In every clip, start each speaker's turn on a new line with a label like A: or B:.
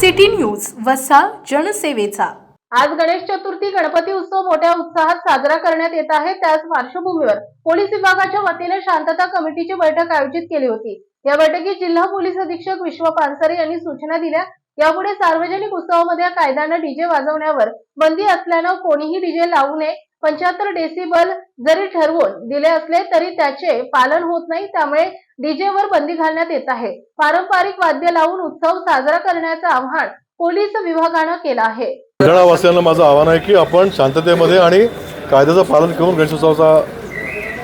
A: City news वसा जनसेवेचा.
B: आज गणेश चतुर्थी गणपती उत्सव मोठ्या उत्साहात साजरा करण्यात येत आहे. त्याच पार्श्वभूमीवर पोलीस विभागाच्या वतीने शांतता कमिटीची बैठक आयोजित केली होती. या बैठकीत जिल्हा पोलीस अधीक्षक विश्व पानसरे यांनी सूचना दिल्या. यापुढे सार्वजनिक उत्सवामध्ये कायद्यानं डीजे वाजवण्यावर बंदी असल्यानं कोणीही डीजे लावू नये पंच्याहत्तर डेसिबल जरी ठरवून दिले असले तरी त्याचे पालन होत नाही त्यामुळे डीजे वर बंदी घालण्यात येत आहे. पारंपरिक वाद्य लावून उत्सव साजरा करण्याचं आवाहन पोलीस विभागानं केलं आहे.
C: वासियांना माझं आव्हान आहे की आपण शांततेमध्ये आणि कायद्याचं पालन करून गणेशोत्सवाचा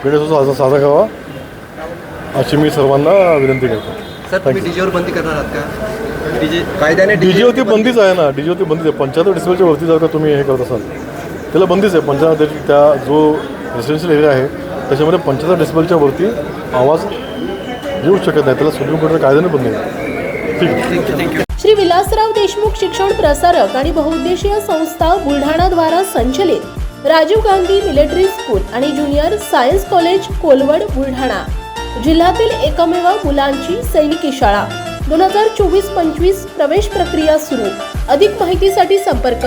C: गणेशोत्सव साजरा साजरा करावा अशी मी सर्वांना विनंती करतो.
D: सर तुम्ही डीजेवर बंदी करणार आहात का? डीजे कायद्याने
C: डीजेवरती बंदीच आहे ना डीजेवरती बंदीच आहे. पंच्याहत्तर डिसेंबरच्या वरती जर का तुम्ही हे करत असाल त्याला बंदीच आहे पंच्याहत्तर त्या जो रेसिडेन्शियल एरिया आहे त्याच्यामध्ये पंच्याहत्तर डेसिबलच्या वरती आवाज येऊ शकत नाही. त्याला सुप्रीम कोर्टाने कायद्याने बंदी आहे. ठीक आहे.
D: थँक्यू
E: श्री विलासराव देशमुख शिक्षण प्रसारक आणि बहुउद्देशीय संस्था बुलढाणाद्वारा संचलित राजीव गांधी मिलिटरी स्कूल आणि junior science college Kolwad Buldhana. जिल्ह्यातील एकमेव मुलांची सैनिकी शाळा. दोन हजार चोवीस पंचवीस प्रवेश प्रक्रिया सुरू. अधिक माहितीसाठी संपर्क